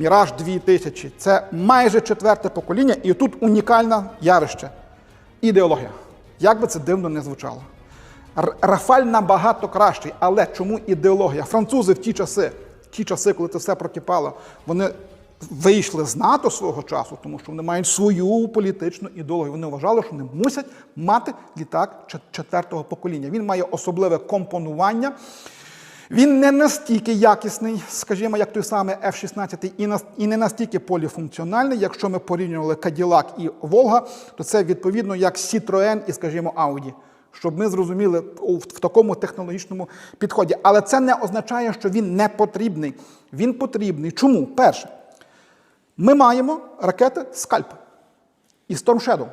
Міраж 2000. Це майже четверте покоління, і тут унікальне явище ідеологія. Як би це дивно не звучало. Рафаль набагато кращий, але чому ідеологія? Французи в ті часи, в ті часи, коли це все прокипало, вони вийшли з НАТО свого часу, тому що вони мають свою політичну ідеологію. Вони вважали, що вони мусять мати літак четвертого покоління. Він має особливе компонування. Він не настільки якісний, скажімо, як той самий F-16, і, не настільки поліфункціональний. Якщо ми порівнювали Cadillac і Волга, то це відповідно як Citroën і, скажімо, Audi. Щоб ми зрозуміли в такому технологічному підході. Але це не означає, що він не потрібний. Він потрібний. Чому? Перше, ми маємо ракети Скальп і Storm Shadow.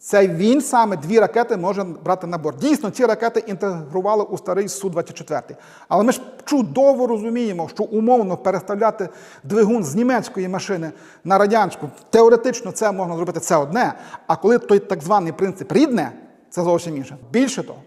Це він саме дві ракети може брати на борт. Дійсно, ці ракети інтегрували у старий Су-24. Але ми ж чудово розуміємо, що умовно переставляти двигун з німецької машини на радянську, теоретично це можна зробити це одне. А коли той так званий принцип рідне, це зовсім інше. Більше того,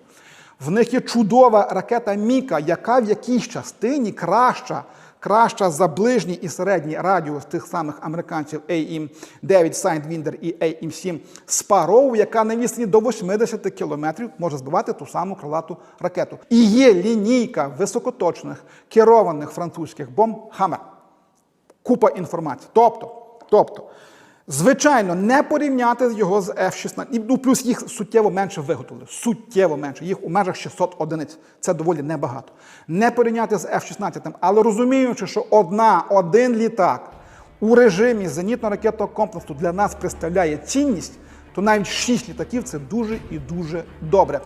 в них є чудова ракета Міка, яка в якійсь частині краща, краща за ближній і середній радіус тих самих американців AM 9 Sidewinder і AM 7 Sparrow, яка на відстані до 80 кілометрів може збивати ту саму крилату ракету. І є лінійка високоточних керованих французьких бомб Hammer купа інформації. Тобто, тобто, звичайно, не порівняти його з F-16. І, Ну, плюс їх суттєво менше виготовили. Суттєво менше. Їх у межах 600 одиниць. Це доволі небагато. Не порівняти з F-16, але розуміючи, що одна, один літак у режимі зенітно-ракетного комплексу для нас представляє цінність, то навіть 6 літаків це дуже і дуже добре.